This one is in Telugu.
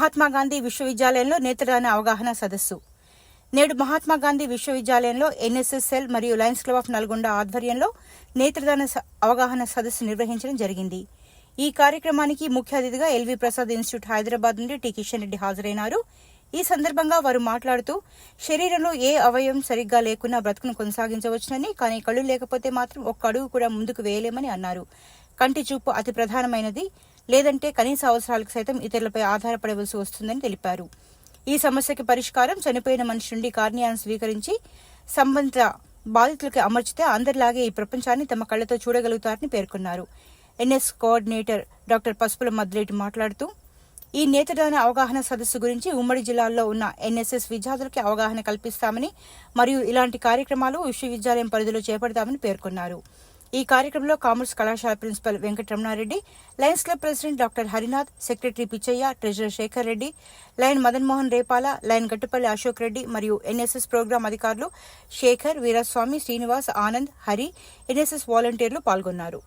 మహాత్మాగాంధీ విశ్వవిద్యాలయంలో నేత్రదాన అవగాహన సదస్సు. నేడు మహాత్మా గాంధీ విశ్వవిద్యాలయంలో ఎన్ఎస్ఎస్ఎల్ మరియు లయన్స్ క్లబ్ ఆఫ్ నల్గొండ ఆధ్వర్యంలో నేత్రదాన అవగాహన సదస్సు నిర్వహించడం జరిగింది. ఈ కార్యక్రమానికి ముఖ్య అతిథిగా ఎల్వి ప్రసాద్ ఇన్స్టిట్యూట్ హైదరాబాద్ నుండి టి కిషన్ రెడ్డి హాజరైనారు. ఈ సందర్భంగా వారు మాట్లాడుతూ శరీరంలో ఏ అవయవం సరిగ్గా లేకున్నా బ్రతుకును కొనసాగించవచ్చునని కానీ కళ్ళు లేకపోతే మాత్రం ఒక్క అడుగు కూడా ముందుకు వేయలేమని అన్నారు. కంటి చూపు అతి ప్రధానమైనది. లేదంటే కనీస అవసరాలకు సైతం ఇతరులపై ఆధారపడవలసి వస్తుందని తెలిపారు. ఈ సమస్యకి పరిష్కారం చనిపోయిన మనిషి నుండి కార్నియాన్ని స్వీకరించి సంబంధిత బాధితులకు అమర్చితే అందరిలాగే ఈ ప్రపంచాన్ని తమ కళ్ళతో చూడగలుగుతారని పేర్కొన్నారు. NS coordinator doctor Pasupula Madreti మాట్లాడుతూ ఈ నేత్రదాన అవగాహన సదస్సు గురించి ఉమ్మడి జిల్లాల్లో ఉన్న ఎన్ఎస్ఎస్ విద్యార్థులకి అవగాహన కల్పిస్తామని మరియు ఇలాంటి కార్యక్రమాలు విశ్వవిద్యాలయం పరిధిలో చేపడతామని పేర్కొన్నారు. ఈ కార్యక్రమంలో కామర్స్ కళాశాల principal Venkataramana Reddy lions club president doctor Harinath secretary Pichaiah treasurer Sekhar Reddy lion Madan Mohan Repala lion Gattupalli Ashok Reddy మరియు ఎన్ఎస్ఎస్ ప్రోగ్రాం అధికారులు శేఖర్ వీరస్వామి శ్రీనివాస్ ఆనంద్ హరి ఎన్ఎస్ఎస్ వాలంటీర్లు పాల్గొన్నారు.